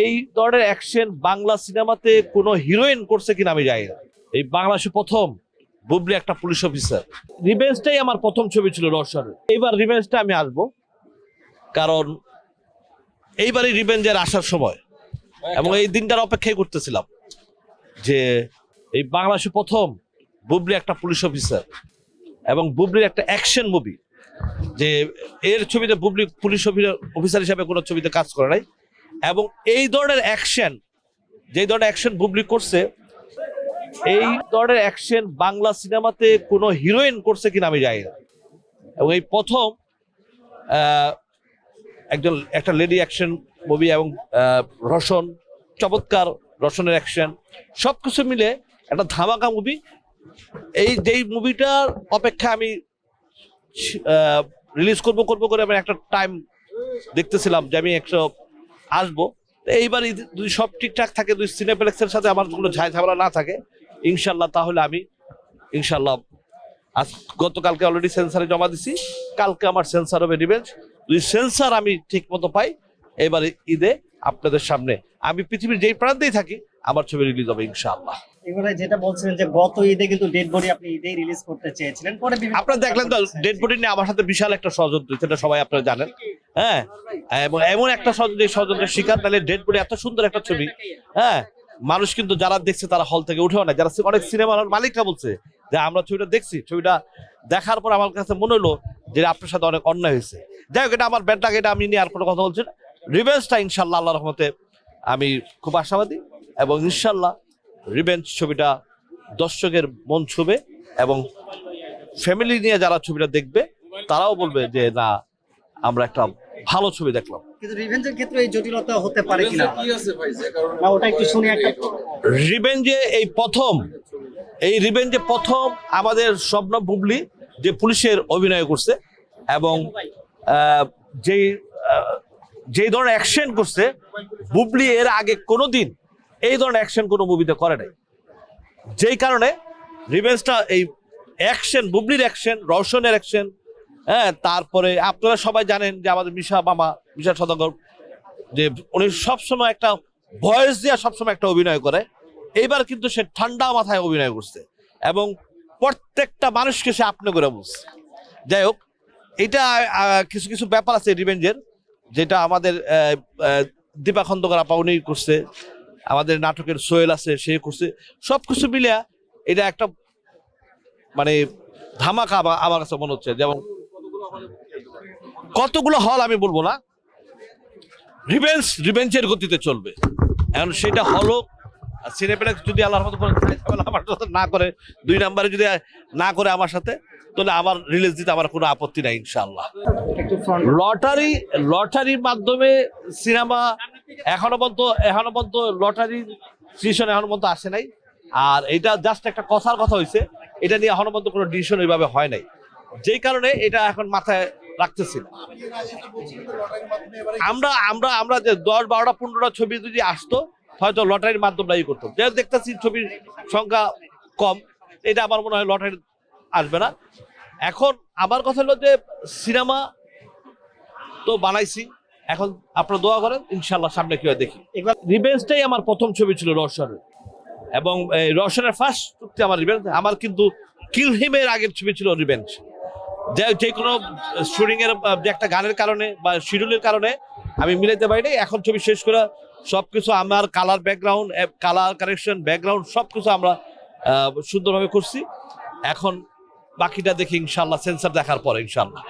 এই ধরনের অ্যাকশন বাংলা সিনেমাতে কোনো হিরোইন করছে কিনা আমি জানি না। এই বাংলাদেশে প্রথম, বুবলি একটা পুলিশ অফিসার রিভেঞ্জটাই আমার প্রথম ছবি ছিল রসানের এইবার রিভেঞ্জটা আমি আসব কারণ এইবারই রিভেঞ্জের আসার সময়। এবং এই দিনটার অপেক্ষাই করতেছিলাম যে এই বাংলাদেশে প্রথম, বুবলি একটা পুলিশ অফিসার এবং বুবলির একটা অ্যাকশন মুভি যে এর ছবিতে বুবলি পুলিশ অফিসার হিসাবে কোনো ছবিতে কাজ করে নাই। এবং এই ধরনের অ্যাকশন যে ধরনের অ্যাকশন বুবলি করছে, এই ধরনের অ্যাকশন বাংলা সিনেমাতে কোনো হিরোইন করছে কিনা আমি জানি না। এবং এই প্রথম একজন, একটা লেডি অ্যাকশন মুভি এবং রসন চমৎকার রসনের অ্যাকশন সব কিছু মিলে একটা ধামাকা মুভি এই যেই মুভিটার অপেক্ষা আমি রিলিজ করব করব করে আমি একটা টাইম দেখতেছিলাম যে আমি একশো আসব। এইবার এই যদি সব ঠিকঠাক থাকে দুই সিনেপ্লেক্সের সাথে আমার কোনো ঝাই ঝামেলা না থাকে। ইনশাল্লাহ তাহলে আমি ইনশাল্লাহ আজ গতকালকে অলরেডি সেন্সারে জমা দিছি কালকে আমার সেন্সার হবে রিভেঞ্জ যদি সেন্সার আমি ঠিক মতো পাই এবারে ঈদে আপনাদের সামনে আমি পৃথিবীর যেই প্রান্তেই থাকি আমার ছবি রিলিজ হবে ইনশাআল্লাহ। এবারে যেটা বলছিলেন যে গত ঈদে কিন্তু ডেড বডি আপনি ঈদেই রিলিজ করতে চেয়েছিলেন পরে আপনারা দেখলেন তো ডেড বডি নিয়ে আমার সাথে বিশাল একটা ষড়যন্ত্র সেটা সবাই আপনারা জানেন। হ্যাঁ? এমন একটা ষড়যন্ত্রের শিকার, তাহলে ডেড বডি এত সুন্দর একটা ছবি। হ্যাঁ? মানুষ কিন্তু যারা দেখছে তারা হল থেকে উঠেও না যারা অনেক সিনেমার মালিকরা বলছে যে, আমরা ছবিটা দেখছি। ছবিটা দেখার পর আমার কাছে মনে হলো যে, আপনার সাথে অনেক অন্যায় হয়েছে। যাই হোক, এটা আমার লাগে এটা আমি নিয়ে আর কোনো কথা বলছি না। রিভেঞ্জটা ইনশাল্লাহ আল্লাহ রহমতে আমি খুব আশাবাদী এবং ইনশাল্লাহ রিভেঞ্জ ছবিটা দর্শকের মন ছুবে এবং ফ্যামিলি নিয়ে যারা ছবিটা দেখবে, তারাও বলবে যে, না, আমরা একটা ভালো ছবি দেখলাম। কিন্তু রিভেঞ্জের ক্ষেত্রে এই জটিলতা হতে পারে কিনা? না ওটা একটু শুনে একটা। রিভেঞ্জে এই প্রথম এই রিভেঞ্জে প্রথম আমাদের স্বপ্ন বুবলি যে পুলিশের অভিনয় করছে এবং যেই যেই ধরনের অ্যাকশন করছে বুবলি এর আগে কোনোদিন এই ধরনের অ্যাকশন কোনো মুভিতে করে নাই। যেই কারণে রিভেঞ্জটা এই অ্যাকশন বুবলির অ্যাকশন রওশনের অ্যাকশন হ্যাঁ তারপরে আপনারা সবাই জানেন যে আমাদের মিশা মামা, মিশা সদাগর, যে উনি সবসময় একটা ভয়েস দিয়ে সবসময় একটা অভিনয় করে। এইবার কিন্তু সে ঠান্ডা মাথায় অভিনয় করছে এবং প্রত্যেকটা মানুষকে সে আপনি করে বুঝছে যাই হোক, এটা কিছু কিছু ব্যাপার আছে রিভেঞ্জের, যেটা আমাদের দীপা খন্দকার আপা উনি করছে, আমাদের নাটকের সোহেল আছে, সে করছে। সব কিছু মিলিয়া এটা একটা মানে ধামাকা আমার কাছে মনে হচ্ছে। যেমন কতগুলো হল আমি বলব না। রিভেঞ্জ রিভেঞ্জের গতিতে চলবে। এখন সেটা হলো সিনেপ্লেক্স যদি আল্লাহর মতো করে আমার সাথে না করে, দুই নাম্বারে যদি, না করে আমার সাথে, তাহলে আমার রিলিজ দিতে আমার কোনো আপত্তি নাই ফ্রন্ট লটারি লটারির মাধ্যমে সিনেমা এখনও পর্যন্ত এখনও পর্যন্ত লটারি ডিসিশন এখনও পর্যন্ত আসে নাই। আর এটা জাস্ট একটা কথার কথা হয়েছে এটা নিয়ে এখনও পর্যন্ত কোনো ডিসিশন ওইভাবে হয় নাই। যেই কারণে এটা এখন মাথায় রাখতেছি। আমরা আমরা আমরা যে দশ বারোটা পনেরোটা ছবি যদি আসতো হয়তো লটারির মাধ্যমে ই করতাম। যে দেখতেছি ছবির সংখ্যা কম এটা আমার মনে হয় লটারি আসবে না। এখন আমার কথা হলো যে সিনেমা তো বানাইছি। এখন আপনারা দোয়া করেন ইনশাল্লাহ সামনে কি হয় দেখি। এবার রিভেঞ্জটাই আমার প্রথম ছবি ছিল রওশনের এবং এই রওশনের ফার্স্ট চুক্তি আমার রিভেঞ্জ আমার কিন্তু কিল হিমের আগের ছবি ছিল রিভেঞ্জ যে কোনো যে একটা গানের কারণে বা শিডিউলের কারণে আমি মিলাইতে পারিনি। এখন ছবি শেষ করে সবকিছু আমার colour background colour correction background সবকিছু আমরা সুন্দরভাবে করছি। এখন বাকিটা দেখি ইনশাল্লাহ সেন্সার দেখার পরে ইনশাল্লাহ